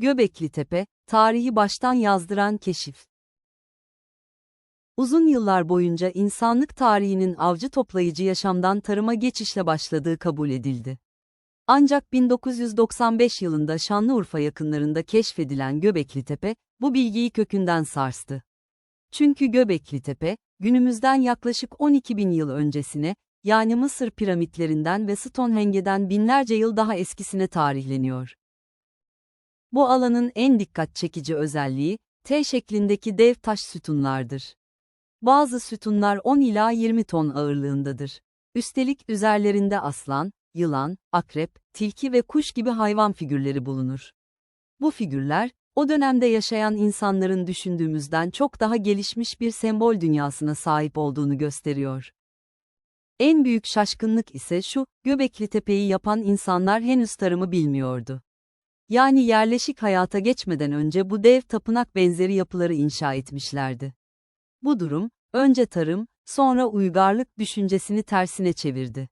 Göbekli Tepe, tarihi baştan yazdıran keşif. Uzun yıllar boyunca insanlık tarihinin avcı toplayıcı yaşamdan tarıma geçişle başladığı kabul edildi. Ancak 1995 yılında Şanlıurfa yakınlarında keşfedilen Göbekli Tepe, bu bilgiyi kökünden sarstı. Çünkü Göbekli Tepe, günümüzden yaklaşık 12 bin yıl öncesine, yani Mısır piramitlerinden ve Stonehenge'den binlerce yıl daha eskisine tarihleniyor. Bu alanın en dikkat çekici özelliği, T şeklindeki dev taş sütunlardır. Bazı sütunlar 10 ila 20 ton ağırlığındadır. Üstelik üzerlerinde aslan, yılan, akrep, tilki ve kuş gibi hayvan figürleri bulunur. Bu figürler, o dönemde yaşayan insanların düşündüğümüzden çok daha gelişmiş bir sembol dünyasına sahip olduğunu gösteriyor. En büyük şaşkınlık ise şu, Göbekli Tepe'yi yapan insanlar henüz tarımı bilmiyordu. Yani yerleşik hayata geçmeden önce bu dev tapınak benzeri yapıları inşa etmişlerdi. Bu durum, önce tarım, sonra uygarlık düşüncesini tersine çevirdi.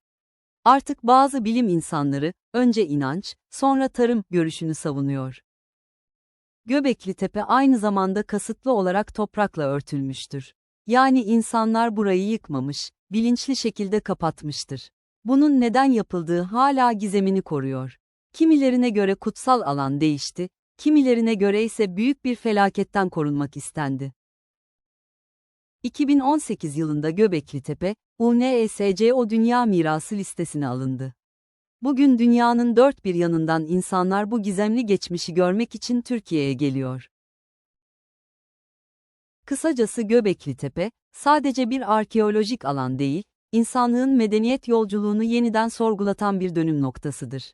Artık bazı bilim insanları, önce inanç, sonra tarım görüşünü savunuyor. Göbekli Tepe aynı zamanda kasıtlı olarak toprakla örtülmüştür. Yani insanlar burayı yıkmamış, bilinçli şekilde kapatmıştır. Bunun neden yapıldığı hala gizemini koruyor. Kimilerine göre kutsal alan değişti, kimilerine göre ise büyük bir felaketten korunmak istendi. 2018 yılında Göbekli Tepe, UNESCO Dünya Mirası listesine alındı. Bugün dünyanın dört bir yanından insanlar bu gizemli geçmişi görmek için Türkiye'ye geliyor. Kısacası Göbekli Tepe, sadece bir arkeolojik alan değil, insanlığın medeniyet yolculuğunu yeniden sorgulatan bir dönüm noktasıdır.